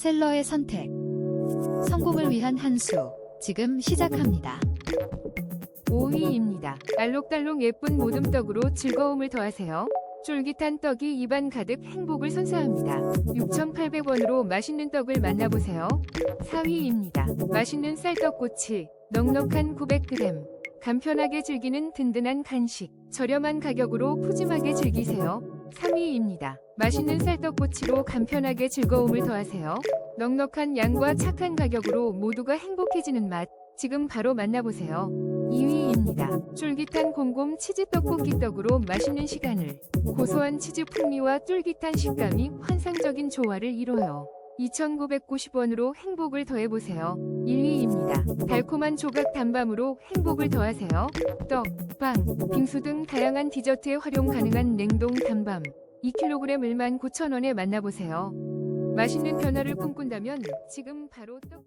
셀러의 선택. 성공을 위한 한 수. 지금 시작합니다. 5위입니다. 알록달록 예쁜 모듬떡으로 즐거움을 더하세요. 쫄깃한 떡이 입안 가득 행복을 선사합니다. 6,800원으로 맛있는 떡을 만나보세요. 4위입니다. 맛있는 쌀떡꼬치, 넉넉한 900g. 간편하게 즐기는 든든한 간식, 저렴한 가격으로 푸짐하게 즐기세요. 3위입니다. 맛있는 쌀떡꼬치로 간편하게 즐거움을 더하세요. 넉넉한 양과 착한 가격으로 모두가 행복해지는 맛, 지금 바로 만나보세요. 2위입니다. 쫄깃한 곰곰 치즈 떡볶이 떡으로 맛있는 시간을 고소한 치즈 풍미와 쫄깃한 식감이 환상적인 조화를 이뤄요. 2,990원으로 행복을 더해보세요. 1위입니다. 달콤한 조각 단밤으로 행복을 더하세요. 떡, 빵, 빙수 등 다양한 디저트에 활용 가능한 냉동 단밤 2kg 19,000원에 만나보세요. 맛있는 변화를 꿈꾼다면 지금 바로 떡